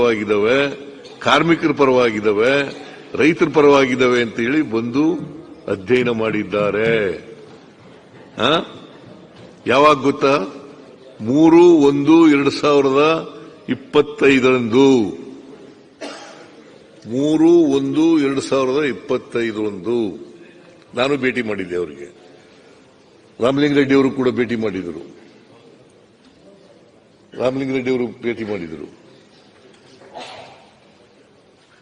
ಪರವಾಗಿದ್ದಾವೆ, ಕಾರ್ಮಿಕರ ಪರವಾಗಿದ್ದಾವೆ, ರೈತರ ಪರವಾಗಿದ್ದಾವೆ ಅಂತ ಹೇಳಿ ಬಂದು ಅಧ್ಯಯನ ಮಾಡಿದ್ದಾರೆ? ಯಾವಾಗ ಗೊತ್ತಾ? ಮೂರು, ಒಂದು, ಎರಡು ಸಾವಿರದ ಇಪ್ಪತ್ತೈದರಂದು. ಮೂರು, ಒಂದು, ಎರಡು ಸಾವಿರದ ಇಪ್ಪತ್ತೈದರಂದು. ನಾನು ಭೇಟಿ ಮಾಡಿದ್ದೆ ಅವರಿಗೆ. ರಾಮಲಿಂಗರೆಡ್ಡಿ ಅವರು ಕೂಡ ಭೇಟಿ ಮಾಡಿದರು. ರಾಮಲಿಂಗರೆಡ್ಡಿ ಅವರು ಭೇಟಿ ಮಾಡಿದರು.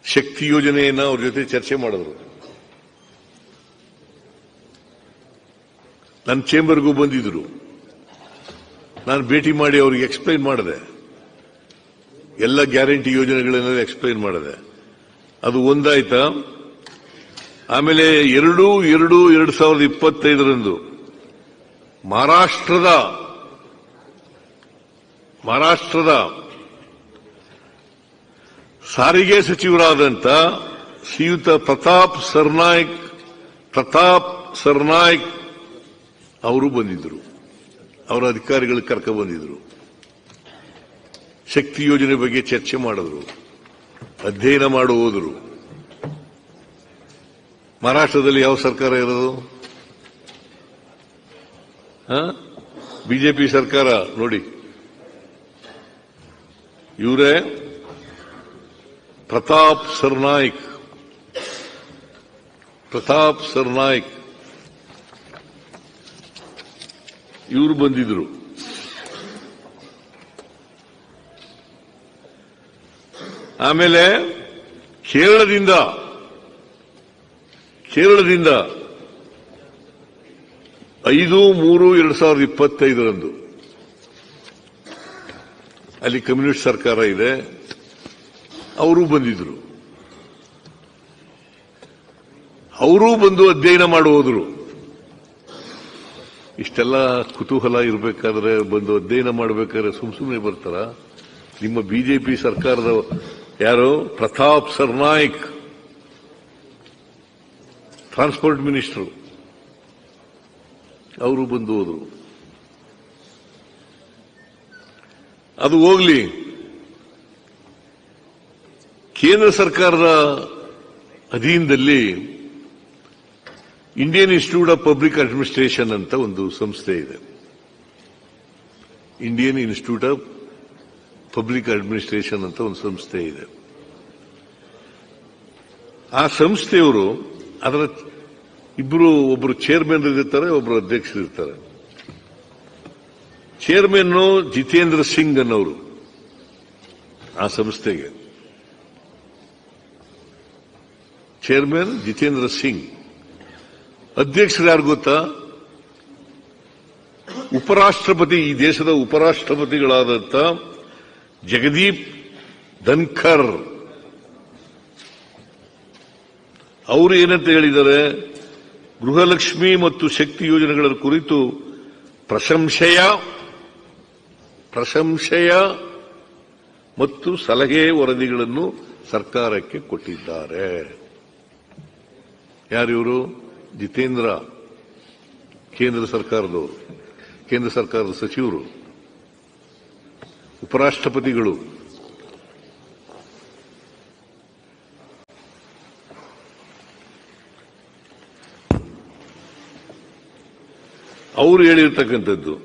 ಶಕ್ತಿ ಯೋಜನೆಯನ್ನ ಅವ್ರ ಜೊತೆ ಚರ್ಚೆ ಮಾಡಿದ್ರು. ನನ್ನ ಚೇಂಬರ್ಗೂ ಬಂದಿದ್ರು. ನಾನು ಭೇಟಿ ಮಾಡಿ ಅವ್ರಿಗೆ ಎಕ್ಸ್ಪ್ಲೈನ್ ಮಾಡಿದೆ. ಎಲ್ಲ ಗ್ಯಾರಂಟಿ ಯೋಜನೆಗಳನ್ನ ಎಕ್ಸ್ಪ್ಲೈನ್ ಮಾಡಿದೆ. ಅದು ಒಂದಾಯ್ತಾ? ಆಮೇಲೆ ಎರಡು ಎರಡು ಎರಡು ಸಾವಿರದ ಇಪ್ಪತ್ತೈದರಂದು ಮಹಾರಾಷ್ಟ್ರದ ಮಹಾರಾಷ್ಟ್ರದ ಸಾರಿಗೆ ಸಚಿವರಾದಂಥ ಶ್ರೀಯುತ ಪ್ರತಾಪ್ ಸರ್ನಾಯ್ಕ್ ಪ್ರತಾಪ್ ಸರ್ನಾಯ್ಕ್ ಅವರು ಬಂದಿದ್ರು ಅವರ ಅಧಿಕಾರಿಗಳು ಕರ್ಕ ಬಂದಿದ್ರು ಶಕ್ತಿ ಯೋಜನೆ ಬಗ್ಗೆ ಚರ್ಚೆ ಮಾಡಿದ್ರು. ಅಧ್ಯಯನ ಮಾಡು ಹೋದರು. ಮಹಾರಾಷ್ಟ್ರದಲ್ಲಿ ಯಾವ ಸರ್ಕಾರ ಇರೋದು? ಬಿಜೆಪಿ ಸರ್ಕಾರ ನೋಡಿ. ಇವರೇ ಪ್ರತಾಪ್ ಸರ್ನಾಯ್ಕ್ ಪ್ರತಾಪ್ ಸರ್ನಾಯ್ಕ್ ಇವರು ಬಂದಿದ್ರು. ಆಮೇಲೆ ಕೇರಳದಿಂದ ಕೇರಳದಿಂದ ಐದು ಮೂರು ಎರಡು ಸಾವಿರದ ಇಪ್ಪತ್ತೈದರಂದು. ಅಲ್ಲಿ ಕಮ್ಯುನಿಸ್ಟ್ ಸರ್ಕಾರ ಇದೆ. ಅವರು ಬಂದಿದ್ರು. ಅವರೂ ಬಂದು ಅಧ್ಯಯನ ಮಾಡುವುದ್ರು. ಇಷ್ಟೆಲ್ಲ ಕುತೂಹಲ ಇರಬೇಕಾದ್ರೆ ಬಂದು ಅಧ್ಯಯನ ಮಾಡಬೇಕಾದ್ರೆ ಸುಮ್ ಸುಮ್ಮನೆ ಬರ್ತಾರ? ನಿಮ್ಮ ಬಿಜೆಪಿ ಸರ್ಕಾರದ ಯಾರು? ಪ್ರತಾಪ್ ಸರ್ನಾಯ್ಕ್. Transport minister. ಅವರು ಬಂದು ಹೋದರು. ಅದು ಹೋಗ್ಲಿ. ಕೇಂದ್ರ ಸರ್ಕಾರದ ಅಧೀನದಲ್ಲಿ Indian Institute of Public Administration ಅಂತ ಒಂದು ಸಂಸ್ಥೆ ಇದೆ. Indian Institute of Public Administration ಅಂತ ಒಂದು ಸಂಸ್ಥೆ ಇದೆ. ಆ ಸಂಸ್ಥೆಯವರು ಅದರ ಇಬ್ಬರು ಒಬ್ಬರು ಚೇರ್ಮನ್ ಇರ್ತಾರೆ ಒಬ್ಬರು ಅಧ್ಯಕ್ಷರು ಇರ್ತಾರೆ. ಚೇರ್ಮನ್ ಜಿತೇಂದ್ರ ಸಿಂಗ್ ಅನ್ನೋರು ಆ ಸಂಸ್ಥೆಗೆ. ಚೇರ್ಮನ್ ಜಿತೇಂದ್ರ ಸಿಂಗ್ ಅಧ್ಯಕ್ಷರು ಯಾರು ಗೊತ್ತಾ ಉಪರಾಷ್ಟ್ರಪತಿ ಈ ದೇಶದ ಉಪರಾಷ್ಟ್ರಪತಿಗಳಾದಂತ ಜಗದೀಪ್ ಧನ್ಖರ್ ಅವರು ಏನಂತ ಹೇಳಿದ್ದಾರೆ ಗೃಹಲಕ್ಷ್ಮಿ ಮತ್ತು ಶಕ್ತಿ ಯೋಜನೆಗಳ ಕುರಿತು ಪ್ರಶಂಸೆಯ ಪ್ರಶಂಸೆಯ ಮತ್ತು ಸಲಹೆ ವರದಿಗಳನ್ನು ಸರ್ಕಾರಕ್ಕೆ ಕೊಟ್ಟಿದ್ದಾರೆ ಯಾರಿವರು ಜಿತೇಂದ್ರ, ಕೇಂದ್ರ ಸರ್ಕಾರದವರು. ಕೇಂದ್ರ ಸರ್ಕಾರದ ಸಚಿವರು. ಉಪರಾಷ್ಟ್ರಪತಿಗಳು. ಅವರು ಹೇಳಿರ್ತಕ್ಕಂಥದ್ದು,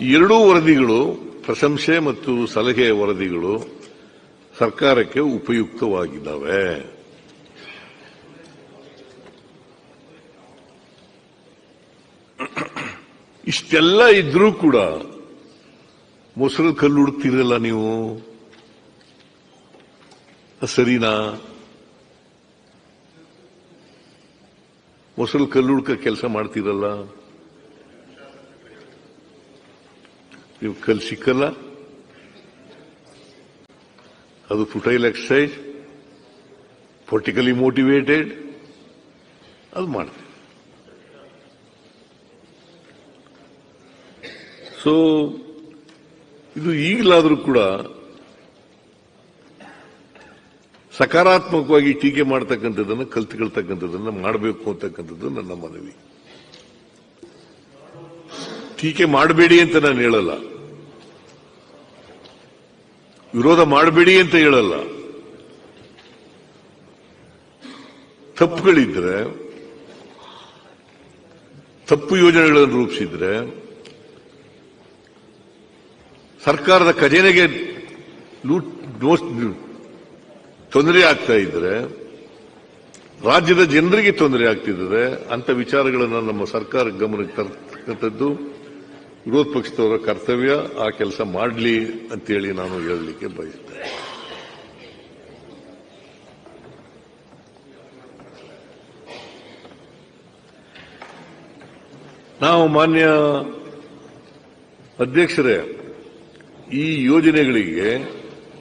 ಎರಡೂ ವರದಿಗಳು ಪ್ರಶಂಸೆ ಮತ್ತು ಸಲಹೆ ವರದಿಗಳು ಸರ್ಕಾರಕ್ಕೆ ಉಪಯುಕ್ತವಾಗಿದ್ದಾವೆ. ಇಷ್ಟೆಲ್ಲ ಇದ್ರೂ ಕೂಡ ಮೊಸರು ಕಲ್ಲು ಹುಡುಕ್ತಿರಲ್ಲ ನೀವು? ಸರಿನಾ? ಮೊಸರು ಕಲ್ಲು ಹುಡುಕ ಕೆಲಸ ಮಾಡ್ತಿರಲ್ಲ? ನೀವು ಕಲ್ ಸಿಕ್ಕಲ್ಲ? ಅದು ಫುಟೈಲ್ ಎಕ್ಸಸೈಸ್ ಪೊಲಿಟಿಕಲಿ ಮೋಟಿವೇಟೆಡ್, ಅದು ಮಾಡ್ತೀವಿ. ಸೊ ಇದು ಈಗಲಾದರೂ ಕೂಡ ಸಕಾರಾತ್ಮಕವಾಗಿ ಟೀಕೆ ಮಾಡ್ತಕ್ಕಂಥದ್ದನ್ನು, ಕಲ್ತ್ಕೊಳ್ತಕ್ಕಂಥದ್ದನ್ನು ಮಾಡಬೇಕು ಅಂತಕ್ಕಂಥದ್ದು ನನ್ನ ಮನವಿ. ಟೀಕೆ ಮಾಡಬೇಡಿ ಅಂತ ನಾನು ಹೇಳಲ್ಲ. ವಿರೋಧ ಮಾಡಬೇಡಿ ಅಂತ ಹೇಳಲ್ಲ. ತಪ್ಪುಗಳಿದ್ರೆ, ತಪ್ಪು ಯೋಜನೆಗಳನ್ನು ರೂಪಿಸಿದ್ರೆ ಸರ್ಕಾರದ ಖಜಾನೆಗೆ ತೊಂದರೆ ಆಗ್ತಾ ಇದ್ರೆ, ರಾಜ್ಯದ ಜನರಿಗೆ ತೊಂದರೆ ಆಗ್ತಿದ್ರೆ ಅಂತ ವಿಚಾರಗಳನ್ನು ನಮ್ಮ ಸರ್ಕಾರ ಗಮನಕ್ಕೆ ತರ್ತಕ್ಕಂಥದ್ದು ವಿರೋಧ ಪಕ್ಷದವರ ಕರ್ತವ್ಯ ಆ ಕೆಲಸ ಮಾಡಲಿ ಅಂತೇಳಿ ನಾನು ಹೇಳಲಿಕ್ಕೆ ಬಯಸ್ತೇನೆ. ನಾವು ಮಾನ್ಯ ಅಧ್ಯಕ್ಷರೇ ಈ ಯೋಜನೆಗಳಿಗೆ,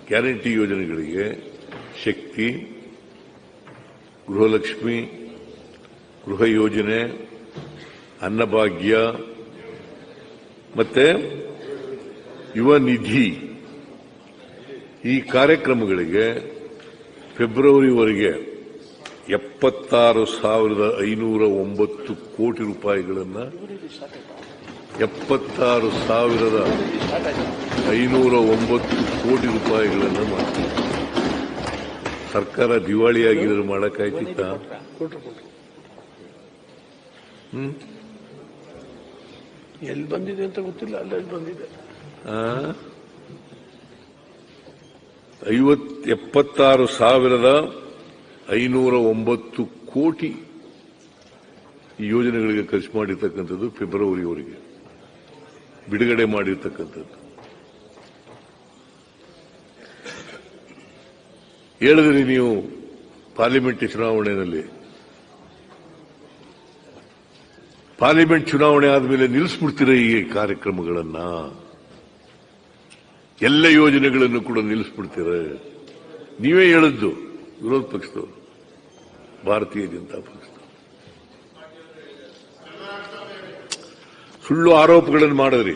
ಗ್ಯಾರಂಟಿ ಯೋಜನೆಗಳಿಗೆ ಶಕ್ತಿ, ಗೃಹಲಕ್ಷ್ಮಿ, ಗೃಹ ಯೋಜನೆ, ಅನ್ನಭಾಗ್ಯ, ಮತ್ತೆ ಯುವ ನಿಧಿ ಈ ಕಾರ್ಯಕ್ರಮಗಳಿಗೆ ಫೆಬ್ರವರಿವರೆಗೆ ಎಪ್ಪತ್ತಾರು ಸಾವಿರದ ಐನೂರ ಒಂಬತ್ತು ಕೋಟಿ ರೂಪಾಯಿಗಳನ್ನು, ಎಪ್ಪತ್ತಾರು ಸಾವಿರದ ಐನೂರ ಒಂಬತ್ತು ಕೋಟಿ ರೂಪಾಯಿಗಳನ್ನು ಮಾಡ್ತೀವಿ. ಸರ್ಕಾರ ದಿವಾಳಿಯಾಗಿದ್ರೆ ಹ್ಮ್? ಎಲ್ಲಿ ಬಂದಿದೆ ಅಂತ ಗೊತ್ತಿಲ್ಲ ಅಲ್ಲೆಲ್ಲಿ ಬಂದಿದೆ. ಐವತ್ ಎಪ್ಪತ್ತಾರು ಸಾವಿರದ ಐನೂರ ಒಂಬತ್ತು ಕೋಟಿ ಈ ಯೋಜನೆಗಳಿಗೆ ಖರ್ಚು ಮಾಡಿರ್ತಕ್ಕಂಥದ್ದು ಫೆಬ್ರವರಿವರೆಗೆ. ಬಿಡುಗಡೆ ಮಾಡಿರ್ತಕ್ಕಂಥದ್ದು. ಹೇಳಿದ್ರಿ ನೀವು ಪಾರ್ಲಿಮೆಂಟ್ ಚುನಾವಣೆಯಲ್ಲಿ. ಪಾರ್ಲಿಮೆಂಟ್ ಚುನಾವಣೆ ಆದಮೇಲೆ ನಿಲ್ಲಿಸ್ಬಿಡ್ತೀರ ಈ ಕಾರ್ಯಕ್ರಮಗಳನ್ನ? ಎಲ್ಲ ಯೋಜನೆಗಳನ್ನು ಕೂಡ ನಿಲ್ಲಿಸ್ಬಿಡ್ತೀರ? ನೀವೇ ಹೇಳಿದ್ದು, ವಿರೋಧ ಪಕ್ಷದವರು, ಭಾರತೀಯ ಜನತಾ ಪಕ್ಷ ಸುಳ್ಳು ಆರೋಪಗಳನ್ನು ಮಾಡಿದ್ರಿ.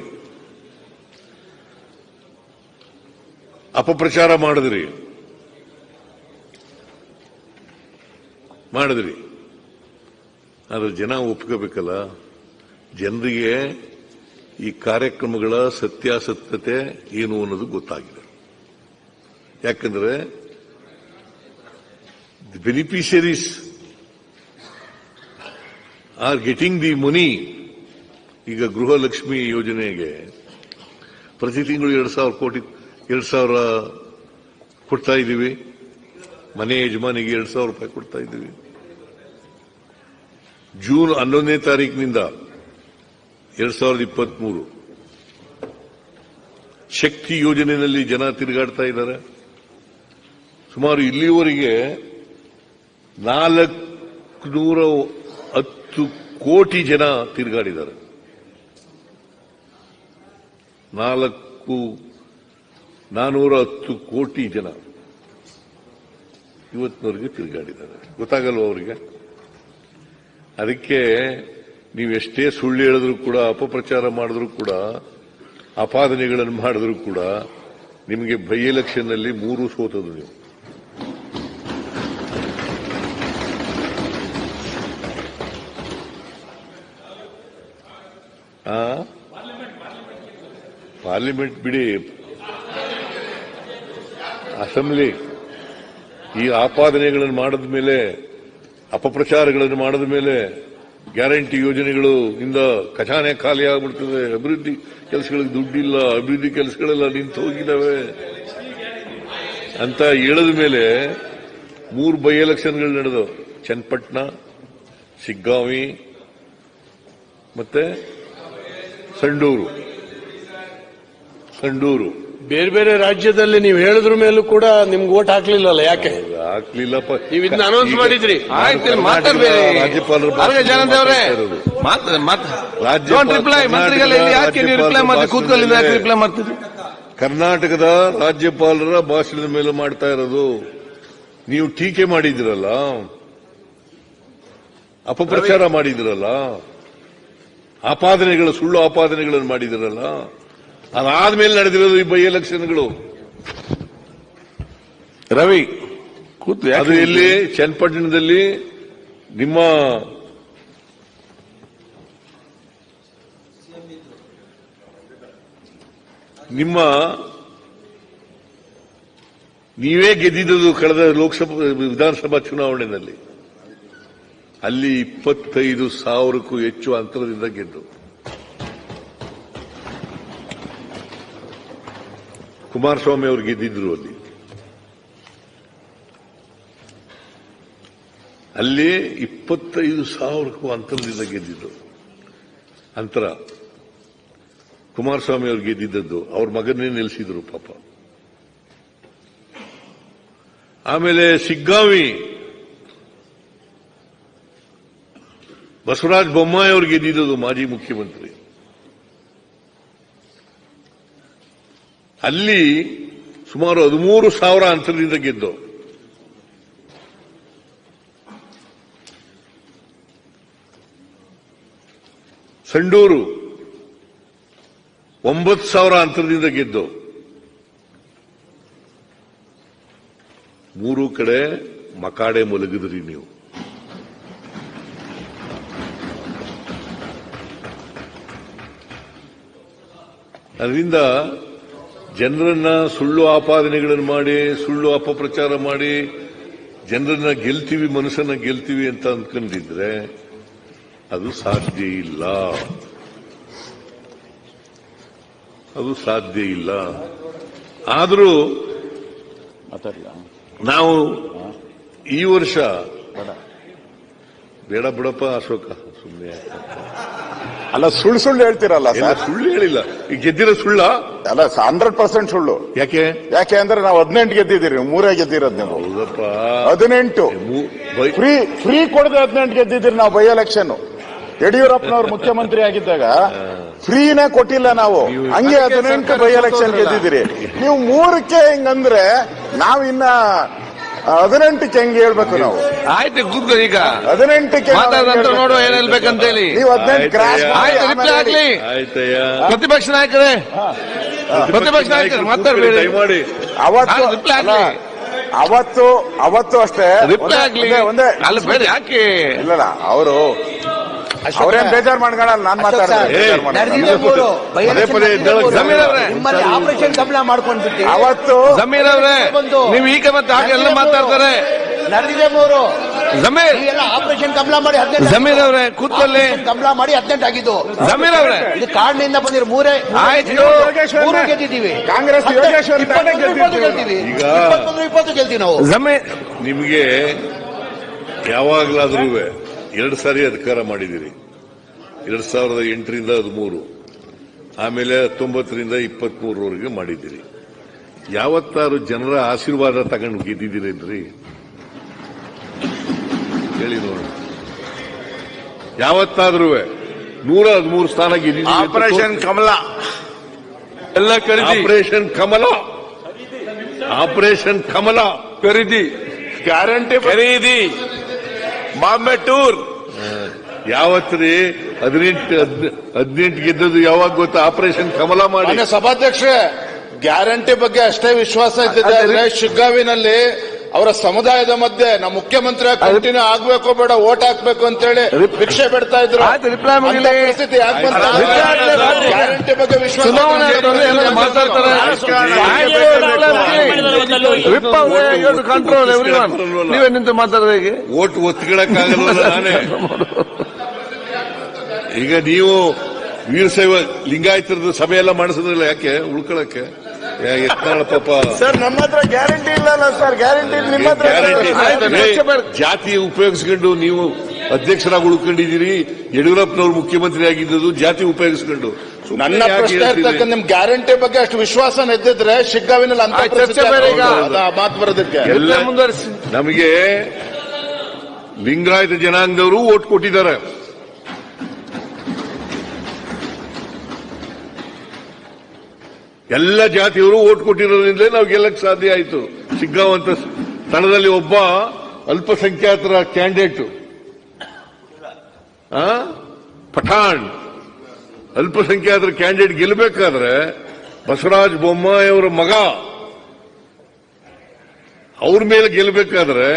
ಅಪಪ್ರಚಾರ ಮಾಡಿದ್ರಿ. ಮಾಡಿದ್ರಿ. ಆದ್ರೆ ಜನ ಒಪ್ಕೋಬೇಕಲ್ಲ? ಜನರಿಗೆ ಈ ಕಾರ್ಯಕ್ರಮಗಳ ಸತ್ಯಾಸತ್ಯತೆ ಏನು ಅನ್ನೋದು ಗೊತ್ತಾಗಿದೆ. ಯಾಕಂದ್ರೆ the beneficiaries are getting the money ಈಗ ಗೃಹಲಕ್ಷ್ಮಿ ಯೋಜನೆಗೆ ಪ್ರತಿ ತಿಂಗಳು ಎರಡು ಸಾವಿರ ಕೋಟಿ, ಎರಡು ಸಾವಿರ ಕೊಡ್ತಾ ಇದ್ದೀವಿ. ಮನೆ ಯಜಮಾನಿಗೆ ಎರಡು ಸಾವಿರ ರೂಪಾಯಿ ಕೊಡ್ತಾ ಇದ್ದೀವಿ. ಜೂನ್ ಹನ್ನೊಂದನೇ ತಾರೀಕಿನಿಂದ ಎರಡ್ ಸಾವಿರದ ಇಪ್ಪತ್ಮೂರು. ಶಕ್ತಿ ಯೋಜನೆಯಲ್ಲಿ ಜನ ತಿರುಗಾಡ್ತಾ ಇದ್ದಾರೆ. ಸುಮಾರು ಇಲ್ಲಿವರೆಗೆ ನಾಲ್ಕುನೂರ ಹತ್ತು ಕೋಟಿ ಜನ ತಿರುಗಾಡಿದ್ದಾರೆ. ನಾಲ್ಕು, ನಾನೂರ ಹತ್ತು ಕೋಟಿ ಜನ ಇವತ್ತಿನವರೆಗೆ ತಿರುಗಾಡಿದ್ದಾರೆ. ಗೊತ್ತಾಗಲ್ವ ಅವರಿಗೆ? ಅದಕ್ಕೆ ನೀವೆಷ್ಟೇ ಸುಳ್ಳು ಹೇಳಿದ್ರು ಕೂಡ, ಅಪಪ್ರಚಾರ ಮಾಡಿದ್ರು ಕೂಡ ಅಪಾದನೆಗಳನ್ನು ಮಾಡಿದ್ರು ಕೂಡ, ನಿಮಗೆ ಬೈ ಎಲೆಕ್ಷನ್ನಲ್ಲಿ ಮೂರು ಸೋತದು ನೀವು? ಪಾರ್ಲಿಮೆಂಟ್ ಬಿಡಿ. ಅಸೆಂಬ್ಲಿ. ಈ ಆಪಾದನೆಗಳನ್ನು ಮಾಡಿದ ಮೇಲೆ ಅಪಪ್ರಚಾರಗಳನ್ನು ಮಾಡಿದ ಮೇಲೆ ಗ್ಯಾರಂಟಿ ಯೋಜನೆಗಳು ಇಂದ ಖಜಾನೆ ಖಾಲಿ ಆಗ್ಬಿಡ್ತದೆ. ಅಭಿವೃದ್ಧಿ ಕೆಲಸಗಳಿಗೆ ದುಡ್ಡಿಲ್ಲ, ಅಭಿವೃದ್ಧಿ ಕೆಲಸಗಳೆಲ್ಲ ನಿಂತು ಹೋಗಿದ್ದಾವೆ. ಅಂತ ಹೇಳದ ಮೇಲೆ ಮೂರು ಬೈ ಎಲೆಕ್ಷನ್ಗಳು ನಡೆದವು. ಚನ್ನಪಟ್ಟಣ ಸಿಗ್ಗಾವಿ ಮತ್ತೆ ಸಂಡೂರು. ಸಂಡೂರು. ಬೇರೆ ಬೇರೆ ರಾಜ್ಯದಲ್ಲಿ ನೀವು ಹೇಳಿದ್ರ ಮೇಲೂ ಕೂಡ ನಿಮ್ಗೆ ಓಟ್ ಹಾಕ್ಲಿಲ್ಲಲ್ಲ ಯಾಕೆ? ಹಾಕ್ಲಿಲ್ಲಪ್ಪ ನೀವು ಇದನ್ನ ಅನೌನ್ಸ್ ಮಾಡಿದ್ರಿ. ಆಯ್ತು ಮಾತಾಡ್ಬೇಡಿ. ರಾಜ್ಯಪಾಲರು ಅವರೇ ಡೋಂಟ್ ರಿಪ್ಲೈ ಮಂತ್ರಿಗಳು ಯಾಕೆ ನೀವು ರಿಪ್ಲೈ ಮಾಡಿ ಕೂತ್ಕೊಳ್ಳಿಂದ ಯಾಕೆ ರಿಪ್ಲೈ ಮಾಡ್ತಿದ್ರಿ ಕರ್ನಾಟಕದ ರಾಜ್ಯಪಾಲರ ಭಾಷಣದ ಮೇಲೆ ಮಾಡ್ತಾ ಇರೋದು. ನೀವು ಟೀಕೆ ಮಾಡಿದ್ರಲ್ಲ? ಅಪಪ್ರಚಾರ ಮಾಡಿದ್ರಲ್ಲ? ಆಪಾದನೆಗಳು ಸುಳ್ಳು ಆಪಾದನೆಗಳನ್ನು ಮಾಡಿದಿರಲ್ಲ? ಅದಾದ್ಮೇಲೆ ನಡೆದಿರೋದು ಈ ಬೈ ಎಲೆಕ್ಷನ್ಗಳು. ರವಿ ಕೂತು ಅದು ಇಲ್ಲಿ ಚನ್ನಪಟ್ಟಣದಲ್ಲಿ ನಿಮ್ಮ ನಿಮ್ಮ ನೀವೇ ಗೆದ್ದಿದ್ದು ಕಳೆದ ಲೋಕಸಭಾ ವಿಧಾನಸಭಾ ಚುನಾವಣೆಯಲ್ಲಿ. ಅಲ್ಲಿ ಇಪ್ಪತ್ತೈದು ಸಾವಿರಕ್ಕೂ ಹೆಚ್ಚು ಅಂತರದಿಂದ ಗೆದ್ದು. ಕುಮಾರಸ್ವಾಮಿ ಅವರು ಗೆದ್ದಿದ್ರು ಅಲ್ಲಿ. ಅಲ್ಲಿ ಇಪ್ಪತ್ತೈದು ಸಾವಿರಕ್ಕೂ ಅಂತರದಿಂದ ಗೆದ್ದಿದ್ದು. ಅಂತರ ಕುಮಾರಸ್ವಾಮಿ ಅವರು ಗೆದ್ದಿದ್ದದ್ದು, ಅವ್ರ ಮಗನೇ ನಿಲ್ಲಿಸಿದ್ರು ಪಾಪ. ಆಮೇಲೆ ಸಿಗ್ಗಾವಿ ಬಸವರಾಜ ಬೊಮ್ಮಾಯಿ ಅವರು ಗೆದ್ದಿದ್ದದು ಮಾಜಿ ಮುಖ್ಯಮಂತ್ರಿ. ಅಲ್ಲಿ ಸುಮಾರು ಹದಿಮೂರು ಸಾವಿರ ಅಂತರದಿಂದ ಗೆದ್ದು. ಸಂಡೂರು. ಒಂಬತ್ತು ಸಾವಿರ ಅಂತರದಿಂದ ಗೆದ್ದು. ಮೂರು ಕಡೆ ಮಕಾಡೆ ಮಲಗಿದ್ರಿ ನೀವು. ಅದರಿಂದ ಜನರನ್ನ ಸುಳ್ಳು ಆಪಾದನೆಗಳನ್ನು ಮಾಡಿ, ಸುಳ್ಳು ಅಪಪ್ರಚಾರ ಮಾಡಿ, ಜನರನ್ನ ಗೆಲ್ತೀವಿ, ಮನಸ್ಸನ್ನ ಗೆಲ್ತೀವಿ ಅಂತ ಅಂದ್ಕೊಂಡಿದ್ರೆ ಅದು ಸಾಧ್ಯ ಇಲ್ಲ. ಅದು ಸಾಧ್ಯ ಇಲ್ಲ. ಆದರೂ ನಾವು ಈ ವರ್ಷ ಬೇಡ. ಬಿಡಪ್ಪ ಅಶೋಕ ಸುಮ್ಮನೆ ಅಲ್ಲ ಸುಳ್ಳು ಸುಳ್ಳು ಹೇಳ್ತೀರಲ್ಲ ಸುಳ್ಳು ಹೇಳಿಲ್ಲ. ಈಗ ಗೆದ್ದಿರೋ ಸುಳ್ಳ? ಅಲ್ಲ ಹಂಡ್ರೆಡ್ ಪರ್ಸೆಂಟ್ ಸುಳ್ಳು. ಯಾಕೆ? ಯಾಕೆ ಅಂದ್ರೆ ನಾವು ಹದಿನೆಂಟು ಗೆದ್ದಿದ್ದೀರಿ ಮೂರೇ ಗೆದ್ದಿರೋದು ನೀವು. ಹೌದಪ್ಪ. ಹದಿನೆಂಟು. ಫ್ರೀ ಫ್ರೀ ಕೊಡದೆ ಹದಿನೆಂಟು ಗೆದ್ದಿದ್ದೀರಿ ನಾವು ಬೈ ಎಲೆಕ್ಷನ್ ಯಡಿಯೂರಪ್ಪನವ್ರು ಮುಖ್ಯಮಂತ್ರಿ ಆಗಿದ್ದಾಗ ಫ್ರೀನೇ ಕೊಟ್ಟಿಲ್ಲ ನಾವು. ಹಂಗೆ ಹದಿನೆಂಟು ಬೈ ಎಲೆಕ್ಷನ್ ಗೆದ್ದಿದ್ದೀರಿ. ನೀವು ಮೂರಕ್ಕೆ ಹಿಂಗಂದ್ರೆ ನಾವಿನ್ನ ಹದಿನೆಂಟಕ್ಕೆ ಹೆಂಗ್ ಹೇಳ್ಬೇಕು ನಾವು? ಆಯ್ತು ಕೂತ್ಕೊ ಈಗ. ಹದಿನೆಂಟಕ್ಕೆ? ನೋಡುವ ಏನ್ ಹೇಳ್ಬೇಕಂತ ಹೇಳಿ ನೀವು ಹದಿನೆಂಟು ಕ್ರಾಸ್ ಆಯ್ತು ರಿಪ್ಲೈ ಆಗ್ಲಿ. ಪ್ರತಿಪಕ್ಷ ನಾಯಕರೇ. ಪ್ರತಿಪಕ್ಷ ನಾಯಕರು ಮಾತಾಡ್ಬೇಡಿ. ಅವತ್ತು. ಅವತ್ತು ಅವತ್ತು ಅಷ್ಟೇ. ರಿಪ್ಲೈ ಒಂದೇ- ಯಾಕೆ? ಇಲ್ಲಲ್ಲ ಅವರು ಅವ್ರೇನ್ ಬೇಜಾರ್ ಮಾಡ್ಕೊಳಲ್ಲ ನಾನ್ ಮಾತಾಡ್ತಾರೆ. ನಿಮ್ಮಲ್ಲಿ ಆಪರೇಷನ್ ಕಮಲ ಮಾಡ್ಕೊಂಡ್ಬಿಟ್ಟು ಅವತ್ತು ಜಮೀರ್ ಅವ್ರೆ. ನೀವು ಈಗ ಮತ್ತೆ ಹಾಗೆ ಎಲ್ಲ ಮಾತಾಡ್ತಾರೆ. ನಡೆದಿದೆ ಮೂರು. ಜಮೀರ್ ಆಪರೇಷನ್ ಕಮಲ ಮಾಡಿ ಹದಿನೆಂಟು ಜಮೀರ್ ಅವ್ರೆ ಕೂತಲ್ಲಿ ಕಮಲ ಮಾಡಿ ಹದಿನೆಂಟು ಆಗಿದ್ದು. ಜಮೀರ್ ಅವ್ರೆ. ಇದು ಕಾಡಿನಿಂದ ಬಂದಿರೋ ಮೂರೇ ಆಯ್ತು. ಮೂರು ಗೆದ್ದಿದ್ದೀವಿ. ಕಾಂಗ್ರೆಸ್ ಗೆಲ್ತೀವಿ ಇಪ್ಪತ್ತೊಂದು ಇಪ್ಪತ್ತು ಗೆಲ್ತೀವಿ ನಾವು. ಜಮೀರ್ ನಿಮಗೆ ಯಾವಾಗಲಾದ್ರೂ ಎರಡು ಸಾರಿ ಅಧಿಕಾರ ಮಾಡಿದಿರಿ ಎರಡ್ ಸಾವಿರದ ಎಂಟರಿಂದ ಹದಿಮೂರು ಆಮೇಲೆ ಹತ್ತೊಂಬತ್ತರಿಂದ ಇಪ್ಪತ್ಮೂರವರೆಗೆ ಮಾಡಿದ್ದೀರಿ. ಯಾವತ್ತಾರು ಜನರ ಆಶೀರ್ವಾದ ತಗೊಂಡು ಗೆದ್ದಿದ್ದೀರೇನ್ರಿ? ಹೇಳಿ ನೋಡೋಣ. ಯಾವತ್ತಾದ್ರೂ ನೂರ ಹದಿಮೂರು ಸ್ಥಾನ ಗೆದ್ದಿದ್ದೀರಿ ಆಪರೇಷನ್ ಕಮಲ ಎಲ್ಲ ಕರೀದಿ. ಆಪರೇಷನ್ ಕಮಲ ಆಪರೇಷನ್ ಕಮಲ ಖರೀದಿ ಗ್ಯಾರಂಟಿ ಖರೀದಿ ಬಾಂಬೆ ಟೂರ್. ಯಾವತ್ರಿ? ಹದಿನೆಂಟು ಹದಿನೆಂಟು ಗೆದ್ದದ್ದು ಯಾವಾಗ ಗೊತ್ತಾ? ಆಪರೇಷನ್ ಕಮಲ ಮಾಡಿ. ಸಭಾಧ್ಯಕ್ಷ ಗ್ಯಾರಂಟಿ ಬಗ್ಗೆ ಅಷ್ಟೇ ವಿಶ್ವಾಸ ಇದ್ದಿದೆ. ಶಿಗ್ಗಾವಿನಲ್ಲಿ ಅವರ ಸಮುದಾಯದ ಮಧ್ಯೆ ನಮ್ಮ ಮುಖ್ಯಮಂತ್ರಿ ಕಂಟಿನ್ಯೂ ಆಗ್ಬೇಕು ಬೇಡ ಓಟ್ ಹಾಕ್ಬೇಕು ಅಂತೇಳಿ ಭಿಕ್ಷೆ ಬಿಡ್ತಾ ಇದ್ರು. ಪರಿಸ್ಥಿತಿ? ಗ್ಯಾರಂಟಿ ಬಗ್ಗೆ ವಿಶ್ವಾಸ ಕಂಟ್ರೋಲ್ ನೀವೇ ನಿಂತು ಮಾತಾಡಿದ್ರೆ ಹೇಗೆ ಓಟ್ ಒತ್ಕೊಳಕ್ಕಾಗಲ್ಲ ನಾನೇ ಈಗ ನೀವು ವೀರಶೈವ ಲಿಂಗಾಯತರದ ಸಭೆ ಎಲ್ಲ ಮಾಡಿಸಿದ್ರಲ್ಲ ಯಾಕೆ ಉಳ್ಕೊಳಕ್ಕೆ ಪಾಪ ಸರ್ ನಮ್ಮ ಹತ್ರ ಗ್ಯಾರಂಟಿ ಇಲ್ಲಲ್ಲ ಸರ್ ಗ್ಯಾರಂಟಿ ನಿಮ್ಮ ಹತ್ರ ಜಾತಿ ಉಪಯೋಗಿಸ್ಕೊಂಡು ನೀವು ಅಧ್ಯಕ್ಷರಾಗಿ ಉಳ್ಕೊಂಡಿದ್ದೀರಿ ಯಡಿಯೂರಪ್ಪನವರು ಮುಖ್ಯಮಂತ್ರಿ ಆಗಿದ್ದು ಜಾತಿ ಉಪಯೋಗಿಸ್ಕೊಂಡು. ನನ್ನ ಪ್ರಶ್ನೆ? ಇರ್ತಕ್ಕ ನಿಮ್ ಗ್ಯಾರಂಟಿ ಬಗ್ಗೆ ಅಷ್ಟು ವಿಶ್ವಾಸ ನೆದ್ದಿದ್ರೆ ಶಿಗ್ಗಾವಿನಲ್ಲಿ ಅಂತ ಚರ್ಚೆ. ಮಾತು ಬರೋದಕ್ಕೆ. ಎಲ್ಲ ಮುಂದುವರಿಸಿ. ನಮಗೆ ಲಿಂಗಾಯತ ಜನಾಂಗದವರು ಓಟ್ ಕೊಟ್ಟಿದ್ದಾರೆ. ಎಲ್ಲ ಜಾತಿಯವರು ಓಟ್ ಕೊಟ್ಟಿರೋದ್ರಿಂದಲೇ ನಾವು ಗೆಲ್ಲಕ್ಕೆ ಸಾಧ್ಯ ಆಯಿತು. ಸಿಗ್ಗಾವಂತ ಸ್ಥಳದಲ್ಲಿ ಒಬ್ಬ ಅಲ್ಪಸಂಖ್ಯಾತರ ಕ್ಯಾಂಡಿಡೇಟ್ ಪಠಾಣ್. ಅಲ್ಪಸಂಖ್ಯಾತರ ಕ್ಯಾಂಡಿಡೇಟ್ ಗೆಲ್ಲಬೇಕಾದ್ರೆ ಬಸವರಾಜ ಬೊಮ್ಮಾಯಿಯವರ ಮಗ. ಅವ್ರ ಮೇಲೆ ಗೆಲ್ಲಬೇಕಾದ್ರೆ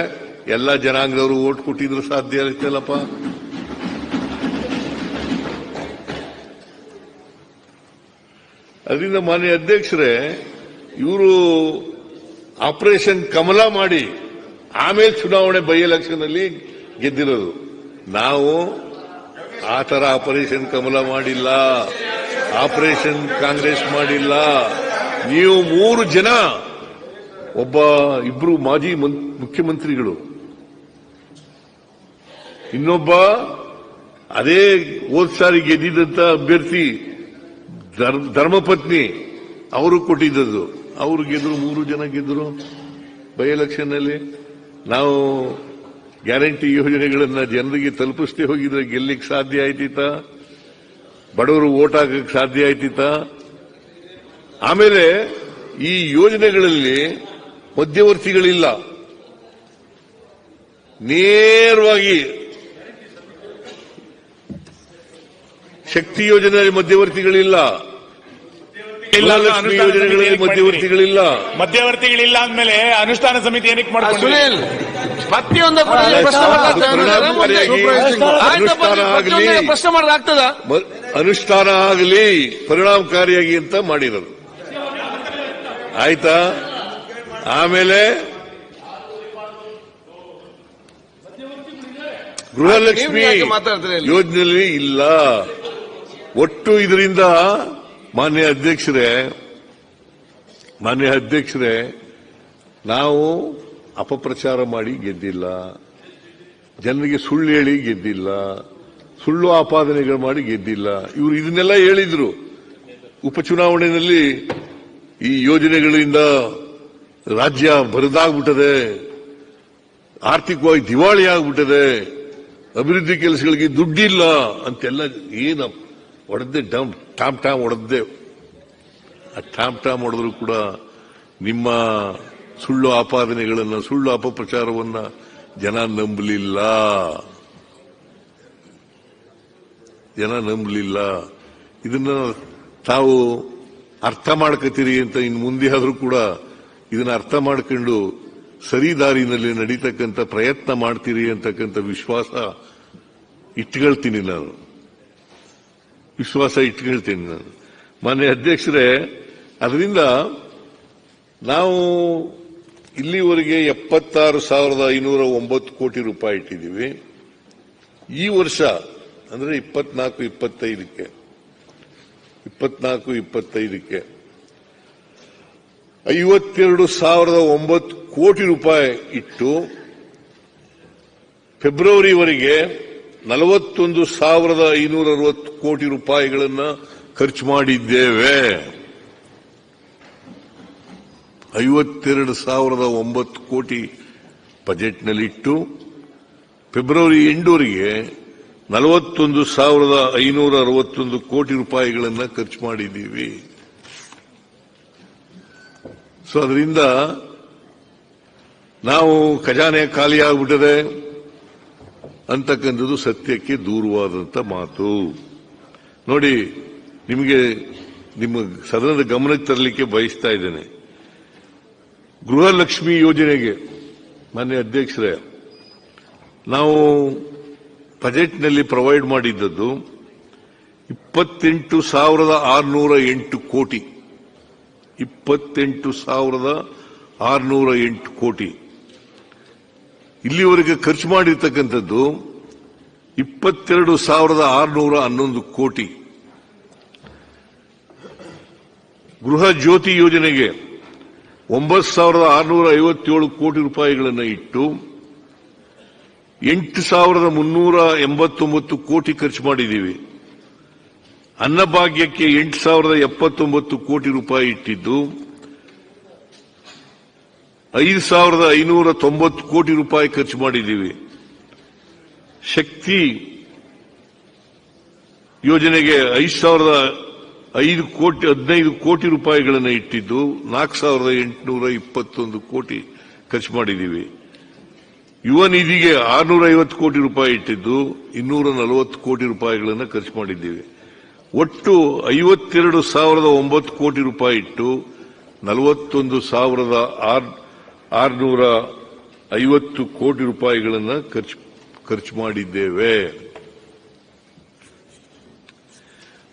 ಎಲ್ಲ ಜನಾಂಗದವರು ಓಟ್ ಕೊಟ್ಟಿದ್ರು ಸಾಧ್ಯ ಇರ್ತಲ್ಲಪ್ಪ ಅದರಿಂದ ಮಾನ್ಯ ಅಧ್ಯಕ್ಷರೇ, ಇವರು ಆಪರೇಷನ್ ಕಮಲ ಮಾಡಿ ಆಮೇಲೆ ಚುನಾವಣೆ ಬೈ ಎಲೆಕ್ಷನ್ ಅಲ್ಲಿ ಗೆದ್ದಿರೋದು. ನಾವು ಆ ಥರ ಆಪರೇಷನ್ ಕಮಲ ಮಾಡಿಲ್ಲ, ಆಪರೇಷನ್ ಕಾಂಗ್ರೆಸ್ ಮಾಡಿಲ್ಲ. ನೀವು ಮೂರು ಜನ, ಒಬ್ಬ ಇಬ್ರು ಮಾಜಿ ಮುಖ್ಯಮಂತ್ರಿಗಳು, ಇನ್ನೊಬ್ಬ ಅದೇ ಹೋದ್ ಸಾರಿ ಗೆದ್ದಿದ್ದಂತ ಅಭ್ಯರ್ಥಿ ಧರ್- ಧರ್ಮಪತ್ನಿ ಅವರು ಕೊಟ್ಟಿದ್ದದ್ದು. ಅವರು ಗೆದ್ರು, ಮೂರು ಜನ ಗೆದ್ರು. ಬೈ ಎಲೆಕ್ಷನ್ನಲ್ಲಿ ನಾವು ಗ್ಯಾರಂಟಿ ಯೋಜನೆಗಳನ್ನ ಜನರಿಗೆ ತಲುಪಿಸ್ತೇ ಹೋಗಿದ್ರೆ ಗೆಲ್ಲಿಕ್ ಸಾಧ್ಯ ಆಯ್ತಿತ್ತ? ಬಡವರು ಓಟ್ ಹಾಕಕ್ ಸಾಧ್ಯ ಆಯ್ತಿತ್ತ? ಆಮೇಲೆ ಈ ಯೋಜನೆಗಳಲ್ಲಿ ಮಧ್ಯವರ್ತಿಗಳಿಲ್ಲ. ನೇರವಾಗಿ ಶಕ್ತಿ ಯೋಜನೆಯಲ್ಲಿ ಮಧ್ಯವರ್ತಿಗಳಿಲ್ಲ. ಲಕ್ಷ್ಮಿ ಯೋಜನೆಗಳಲ್ಲಿ ಮಧ್ಯವರ್ತಿಗಳಿಲ್ಲ. ಮಧ್ಯವರ್ತಿಗಳಿಲ್ಲ ಅಂದ್ಮೇಲೆ ಅನುಷ್ಠಾನ ಸಮಿತಿ ಏನಕ್ಕೆ ಮಾಡ್ತಾರೆ ಪ್ರತಿಯೊಂದು ಅನುಷ್ಠಾನ ಆಗಲಿ. ಪ್ರಶ್ನೆ ಅನುಷ್ಠಾನ ಆಗಲಿ ಪರಿಣಾಮಕಾರಿಯಾಗಿ ಅಂತ ಮಾಡಿರೋದು. ಆಯ್ತಾ? ಆಮೇಲೆ ಗೃಹಲಕ್ಷ್ಮಿ? ಯೋಜನೆಯಲ್ಲಿ ಇಲ್ಲ. ಒಟ್ಟು ಇದರಿಂದ ಮಾನ್ಯ ಅಧ್ಯಕ್ಷರೇ ಮಾನ್ಯ ಅಧ್ಯಕ್ಷರೇ, ನಾವು ಅಪಪ್ರಚಾರ ಮಾಡಿ ಗೆದ್ದಿಲ್ಲ. ಜನರಿಗೆ ಸುಳ್ಳು ಹೇಳಿ ಗೆದ್ದಿಲ್ಲ. ಸುಳ್ಳು ಆಪಾದನೆಗಳು ಮಾಡಿ ಗೆದ್ದಿಲ್ಲ. ಇವರು ಇದನ್ನೆಲ್ಲ ಹೇಳಿದ್ರು. ಉಪಚುನಾವಣೆಯಲ್ಲಿ ಈ ಯೋಜನೆಗಳಿಂದ ರಾಜ್ಯ ಬರದಾಗ್ಬಿಟ್ಟದೆ. ಆರ್ಥಿಕವಾಗಿ ದಿವಾಳಿ ಆಗ್ಬಿಟ್ಟದೆ ಅಭಿವೃದ್ಧಿ ಕೆಲಸಗಳಿಗೆ ದುಡ್ಡಿಲ್ಲ ಅಂತೆಲ್ಲ ಏನ ಹೊಡೆದ್ದೆ ಡಮ್, ಟಾಮ್ ಟಾಮ್ ಹೊಡೆದ್ದೆ ಆ ಟಾಮ್ ಟಾಮ್ ಹೊಡೆದ್ರು ಕೂಡ ನಿಮ್ಮ ಸುಳ್ಳು ಆಪಾದನೆಗಳನ್ನ, ಸುಳ್ಳು ಅಪಪ್ರಚಾರವನ್ನ ಜನ ನಂಬಲಿಲ್ಲ. ಜನ ನಂಬಲಿಲ್ಲ. ಇದನ್ನ ತಾವು ಅರ್ಥ ಮಾಡ್ಕೋತೀರಿ ಅಂತ ಇನ್ನು ಮುಂದೆ ಆದ್ರೂ ಕೂಡ ಇದನ್ನ ಅರ್ಥ ಮಾಡ್ಕೊಂಡು ಸರಿ ದಾರಿನಲ್ಲಿ ನಡೀತಕ್ಕಂಥ ಪ್ರಯತ್ನ ಮಾಡ್ತೀರಿ ಅಂತಕ್ಕಂಥ ವಿಶ್ವಾಸ ಇಟ್ಕೊಳ್ತೀನಿ ನಾನು. ವಿಶ್ವಾಸ ಇಟ್ಕೊಳ್ತೀನಿ ನಾನು. ಮಾನ್ಯ ಅಧ್ಯಕ್ಷರೇ, ಅದರಿಂದ ನಾವು ಇಲ್ಲಿವರೆಗೆ ಎಪ್ಪತ್ತಾರು ಸಾವಿರದ ಐನೂರ ಒಂಬತ್ತು ಕೋಟಿ ರೂಪಾಯಿ ಇಟ್ಟಿದ್ದೀವಿ. ಈ ವರ್ಷ, ಅಂದರೆ ಇಪ್ಪತ್ನಾಲ್ಕು, ಇಪ್ಪತ್ತೈದಕ್ಕೆ ಇಪ್ಪತ್ನಾಲ್ಕು, ಇಪ್ಪತ್ತೈದಕ್ಕೆ ಐವತ್ತೆರಡು ಸಾವಿರದ ಒಂಬತ್ತು ಕೋಟಿ ರೂಪಾಯಿ ಇಟ್ಟು, ಫೆಬ್ರವರಿವರೆಗೆ ನಲವತ್ತೊಂದು ಸಾವಿರದ ಐನೂರ ಅರವತ್ತು ಕೋಟಿ ರೂಪಾಯಿಗಳನ್ನು ಖರ್ಚು ಮಾಡಿದ್ದೇವೆ. ಐವತ್ತೆರಡು ಸಾವಿರದ ಒಂಬತ್ತು ಕೋಟಿ ಬಜೆಟ್ನಲ್ಲಿಟ್ಟು ಫೆಬ್ರವರಿ ಎಂಟುವರೆಗೆ ನಲವತ್ತೊಂದು ಸಾವಿರದ ಐನೂರ ಅರವತ್ತೊಂದು ಕೋಟಿ ರೂಪಾಯಿಗಳನ್ನು ಖರ್ಚು ಮಾಡಿದ್ದೀವಿ. ಸೊ ಅದರಿಂದ ನಾವು ಖಜಾನೆ ಖಾಲಿ ಆಗ್ಬಿಟ್ಟದೆ ಅಂತಕ್ಕಂಥದ್ದು ಸತ್ಯಕ್ಕೆ ದೂರವಾದಂಥ ಮಾತು. ನೋಡಿ, ನಿಮಗೆ, ನಿಮ್ಮ ಸದನದ ಗಮನಕ್ಕೆ ತರಲಿಕ್ಕೆ ಬಯಸ್ತಾ ಇದ್ದೇನೆ. ಗೃಹಲಕ್ಷ್ಮಿ ಯೋಜನೆಗೆ, ಮಾನ್ಯ ಅಧ್ಯಕ್ಷರೇ, ನಾವು ಬಜೆಟ್ನಲ್ಲಿ ಪ್ರೊವೈಡ್ ಮಾಡಿದ್ದದ್ದು ಇಪ್ಪತ್ತೆಂಟು ಸಾವಿರದ ಆರುನೂರ ಎಂಟು ಕೋಟಿ. ಇಪ್ಪತ್ತೆಂಟು ಸಾವಿರದ ಆರುನೂರ ಎಂಟು ಕೋಟಿ. ಇಲ್ಲಿವರೆಗೆ ಖರ್ಚು ಮಾಡಿರ್ತಕ್ಕಂಥದ್ದು ಇಪ್ಪತ್ತೆರಡು ಸಾವಿರದ ಆರುನೂರ ಹನ್ನೊಂದು ಕೋಟಿ. ಗೃಹ ಜ್ಯೋತಿ ಯೋಜನೆಗೆ ಒಂಬತ್ತು ಸಾವಿರದ ಆರುನೂರ ಐವತ್ತೇಳು ಕೋಟಿ ರೂಪಾಯಿಗಳನ್ನು ಇಟ್ಟು ಎಂಟು ಸಾವಿರದ ಮುನ್ನೂರ ಎಂಬತ್ತೊಂಬತ್ತು ಕೋಟಿ ಖರ್ಚು ಮಾಡಿದ್ದೀವಿ. ಅನ್ನಭಾಗ್ಯಕ್ಕೆ ಎಂಟು ಸಾವಿರದ ಎಪ್ಪತ್ತೊಂಬತ್ತು ಕೋಟಿ ರೂಪಾಯಿ ಇಟ್ಟಿದ್ದು ಐದು ಸಾವಿರದ ಐನೂರ ತೊಂಬತ್ತು ಕೋಟಿ ರೂಪಾಯಿ ಖರ್ಚು ಮಾಡಿದ್ದೀವಿ. ಶಕ್ತಿ ಯೋಜನೆಗೆ ಐದು ಸಾವಿರದ ಐದು ಕೋಟಿ, ಹದಿನೈದು ಕೋಟಿ ರೂಪಾಯಿಗಳನ್ನು ಇಟ್ಟಿದ್ದು, ನಾಲ್ಕು ಸಾವಿರದ ಎಂಟುನೂರ ಇಪ್ಪತ್ತೊಂದು ಕೋಟಿ ಖರ್ಚು ಮಾಡಿದ್ದೀವಿ. ಯುವ ನಿಧಿಗೆ ಆರುನೂರ ಐವತ್ತು ಕೋಟಿ ರೂಪಾಯಿ ಇಟ್ಟಿದ್ದು ಇನ್ನೂರ ನಲವತ್ತು ಕೋಟಿ ರೂಪಾಯಿಗಳನ್ನು ಖರ್ಚು ಮಾಡಿದ್ದೀವಿ. ಒಟ್ಟು ಐವತ್ತೆರಡು ಸಾವಿರದ ಒಂಬತ್ತು ಕೋಟಿ ರೂಪಾಯಿ ಇಟ್ಟು, ನಲವತ್ತೊಂದು ಸಾವಿರದ ಆರುನೂರ ಐವತ್ತು ಕೋಟಿ ರೂಪಾಯಿಗಳನ್ನು ಖರ್ಚು ಖರ್ಚು ಮಾಡಿದ್ದೇವೆ.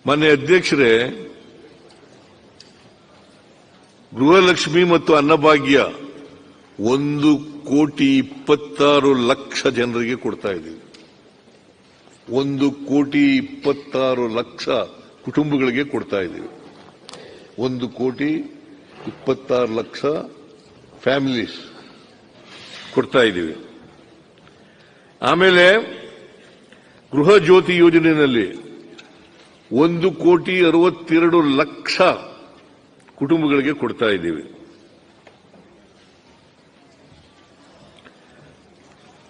ಮಾನ್ಯ ಅಧ್ಯಕ್ಷರೇ, ಗೃಹಲಕ್ಷ್ಮಿ ಮತ್ತು ಅನ್ನಭಾಗ್ಯ ಒಂದು ಕೋಟಿ ಇಪ್ಪತ್ತಾರು ಲಕ್ಷ ಜನರಿಗೆ ಕೊಡ್ತಾ ಇದ್ದೀವಿ. ಒಂದು ಕೋಟಿ ಇಪ್ಪತ್ತಾರು ಲಕ್ಷ ಕುಟುಂಬಗಳಿಗೆ ಕೊಡ್ತಾ ಇದ್ದೀವಿ. ಒಂದು ಕೋಟಿ ಇಪ್ಪತ್ತಾರು ಲಕ್ಷ ಫ್ಯಾಮಿಲೀಸ್ ಕೊಡ್ತಾ ಇದ್ದೀವಿ. ಆಮೇಲೆ ಗೃಹ ಜ್ಯೋತಿ ಯೋಜನೆಯಲ್ಲಿ ಒಂದು ಕೋಟಿ ಅರವತ್ತೆರಡು ಲಕ್ಷ ಕುಟುಂಬಗಳಿಗೆ ಕೊಡ್ತಾ ಇದ್ದೀವಿ.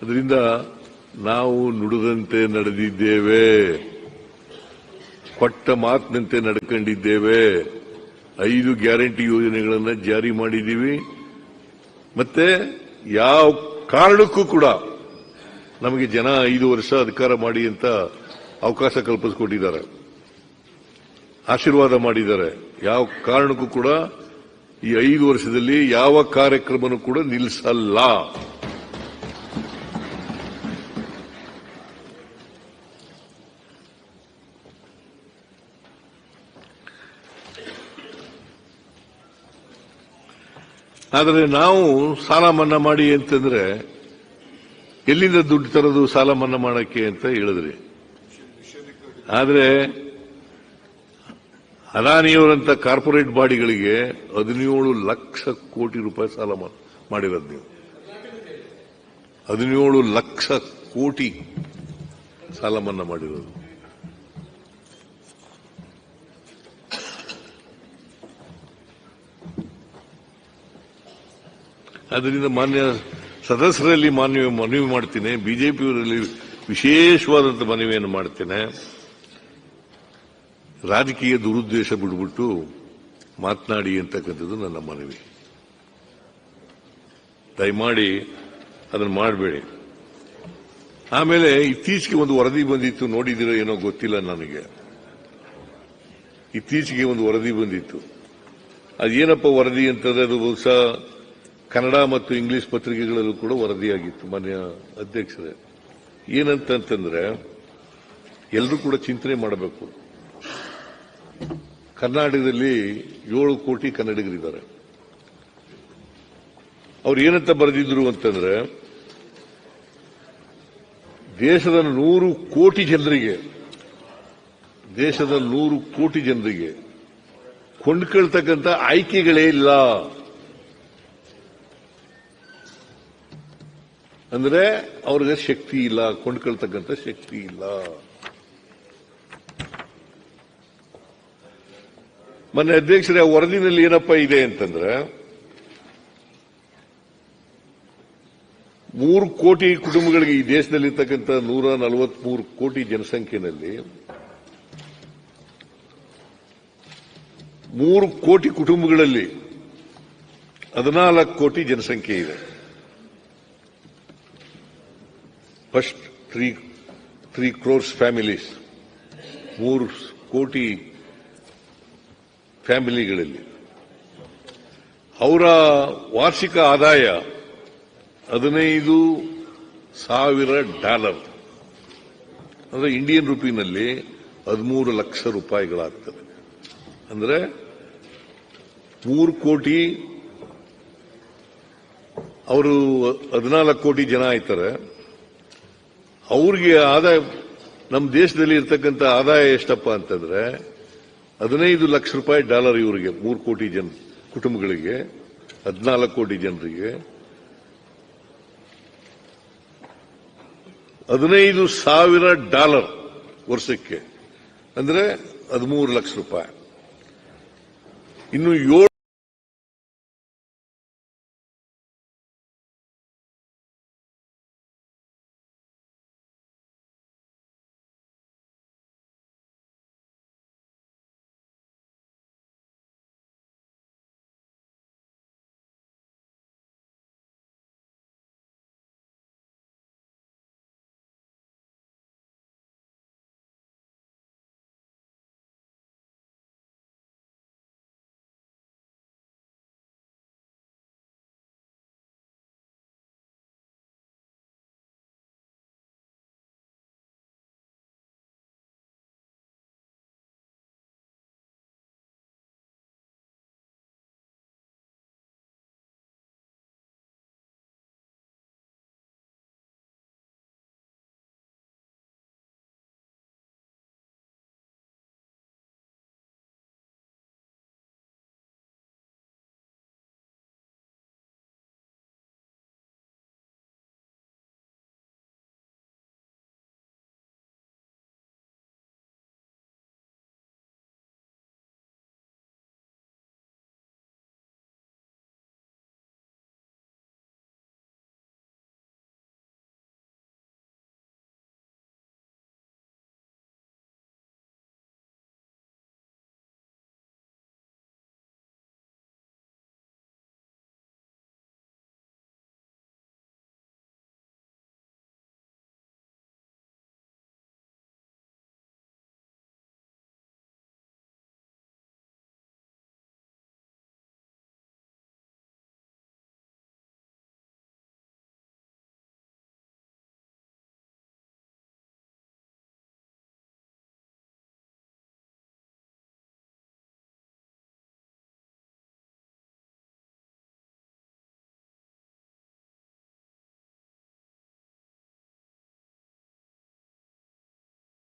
ಅದರಿಂದ ನಾವು ನುಡಿದಂತೆ ನಡೆದಿದ್ದೇವೆ. ಕೊಟ್ಟ ಮಾತಿನಂತೆ ನಡ್ಕೊಂಡಿದ್ದೇವೆ. ಐದು ಗ್ಯಾರಂಟಿ ಯೋಜನೆಗಳನ್ನು ಜಾರಿ ಮಾಡಿದ್ದೀವಿ. ಮತ್ತೆ ಯಾವ ಕಾರಣಕ್ಕೂ ಕೂಡ ನಮಗೆ ಜನ ಐದು ವರ್ಷ ಅಧಿಕಾರ ಮಾಡಿ ಅಂತ ಅವಕಾಶ ಕಲ್ಪಿಸಿಕೊಟ್ಟಿದ್ದಾರೆ. ಆಶೀರ್ವಾದ ಮಾಡಿದ್ದಾರೆ. ಯಾವ ಕಾರಣಕ್ಕೂ ಕೂಡ ಈ ಐದು ವರ್ಷದಲ್ಲಿ ಯಾವ ಕಾರ್ಯಕ್ರಮನೂ ಕೂಡ ನಿಲ್ಲಿಸಲ್ಲ. ಆದರೆ ನಾವು ಸಾಲ ಮನ್ನಾ ಮಾಡಿ ಅಂತಂದ್ರೆ, ಎಲ್ಲಿಂದ ದುಡ್ಡು ತರೋದು ಸಾಲ ಮನ್ನಾ ಮಾಡಕ್ಕೆ ಅಂತ ಹೇಳಿದ್ರಿ. ಆದರೆ, ಅದಾನಿಯವರಂತ ಕಾರ್ಪೊರೇಟ್ ಬಾಡಿಗಳಿಗೆ ಹದಿನೇಳು ಲಕ್ಷ ಕೋಟಿ ರೂಪಾಯಿ ಸಾಲ ಮಾಡಿರೋದು ನೀವು. ಹದಿನೇಳು ಲಕ್ಷ ಕೋಟಿ ಸಾಲ ಮನ್ನಾ ಮಾಡಿರೋದು. ಅದರಿಂದ ಮಾನ್ಯ ಸದಸ್ಯರಲ್ಲಿ ಮಾನ್ಯ ಮನವಿ ಮಾಡ್ತೇನೆ. ಬಿಜೆಪಿಯವರಲ್ಲಿ ವಿಶೇಷವಾದಂಥ ಮನವಿಯನ್ನು ಮಾಡ್ತೇನೆ. ರಾಜಕೀಯ ದುರುದ್ದೇಶ ಬಿಡ್ಬಿಟ್ಟು ಮಾತನಾಡಿ ಅಂತಕ್ಕಂಥದ್ದು ನನ್ನ ಮನವಿ. ದಯಮಾಡಿ ಅದನ್ನು ಮಾಡಬೇಡಿ. ಆಮೇಲೆ ಇತ್ತೀಚೆಗೆ ಒಂದು ವರದಿ ಬಂದಿತ್ತು. ನೋಡಿದಿರೋ ಏನೋ ಗೊತ್ತಿಲ್ಲ ನನಗೆ. ಇತ್ತೀಚೆಗೆ ಒಂದು ವರದಿ ಬಂದಿತ್ತು. ಅದೇನಪ್ಪ ವರದಿ ಅಂತಂದ್ರೆ ಅದು ಬಹುಶಃ ಕನ್ನಡ ಮತ್ತು ಇಂಗ್ಲಿಷ್ ಪತ್ರಿಕೆಗಳಲ್ಲೂ ಕೂಡ ವರದಿಯಾಗಿತ್ತು ಮಾನ್ಯ ಅಧ್ಯಕ್ಷರೇ. ಏನಂತಂತಂದ್ರೆ ಎಲ್ಲರೂ ಕೂಡ ಚಿಂತನೆ ಮಾಡಬೇಕು. ಕರ್ನಾಟಕದಲ್ಲಿ ಏಳು ಕೋಟಿ ಕನ್ನಡಿಗರಿದ್ದಾರೆ. ಅವ್ರು ಏನಂತ ಬರೆದಿದ್ರು ಅಂತಂದ್ರೆ, ದೇಶದ ನೂರು ಕೋಟಿ ಜನರಿಗೆ, ದೇಶದ ನೂರು ಕೋಟಿ ಜನರಿಗೆ ಕೊಂಡ್ಕೊಳ್ತಕ್ಕಂಥ ಆಯ್ಕೆಗಳೇ ಇಲ್ಲ. ಅಂದ್ರೆ ಅವ್ರಿಗೆ ಶಕ್ತಿ ಇಲ್ಲ, ಕೊಂಡ್ಕೊಳ್ತಕ್ಕಂಥ ಶಕ್ತಿ ಇಲ್ಲ. ಮೊನ್ನೆ ಅಧ್ಯಕ್ಷರೇ ವರದಿನಲ್ಲಿ ಏನಪ್ಪ ಇದೆ ಅಂತಂದ್ರೆ, ಮೂರು ಕೋಟಿ ಕುಟುಂಬಗಳಿಗೆ ಈ ದೇಶದಲ್ಲಿರ್ತಕ್ಕಂಥ ನೂರ ನಲವತ್ಮೂರು ಕೋಟಿ ಜನಸಂಖ್ಯೆಯಲ್ಲಿ ಮೂರು ಕೋಟಿ ಕುಟುಂಬಗಳಲ್ಲಿ ಹದಿನಾಲ್ಕು ಕೋಟಿ ಜನಸಂಖ್ಯೆ ಇದೆ. First three three crores families ಮೂರು ಕೋಟಿ ಫ್ಯಾಮಿಲಿಗಳಲ್ಲಿ. ಅವರ ವಾರ್ಷಿಕ ಆದಾಯ ಹದಿನೈದು ಸಾವಿರ ಡಾಲರ್. ಅಂದರೆ ಇಂಡಿಯನ್ ರುಪಿನಲ್ಲಿ ಹದಿಮೂರು ಲಕ್ಷ ರೂಪಾಯಿಗಳಾಗ್ತದೆ. ಅಂದರೆ ಮೂರು ಕೋಟಿ, ಅವರು ಹದಿನಾಲ್ಕು ಕೋಟಿ ಜನ ಆಯ್ತಾರೆ ಅವ್ರಿಗೆ ಆದಾಯ ನಮ್ಮ ದೇಶದಲ್ಲಿ ಇರ್ತಕ್ಕಂಥ ಆದಾಯ ಎಷ್ಟಪ್ಪ ಅಂತಂದ್ರೆ, ಹದಿನೈದು ಲಕ್ಷ ರೂಪಾಯಿ ಡಾಲರ್ ಇವರಿಗೆ, ಮೂರು ಕೋಟಿ ಜನ ಕುಟುಂಬಗಳಿಗೆ, ಹದಿನಾಲ್ಕು ಕೋಟಿ ಜನರಿಗೆ. ಹದಿನೈದು ಸಾವಿರ ಡಾಲರ್ ವರ್ಷಕ್ಕೆ. ಅಂದ್ರೆ ಹದಿಮೂರು ಲಕ್ಷ ರೂಪಾಯಿ. ಇನ್ನು ಏಳು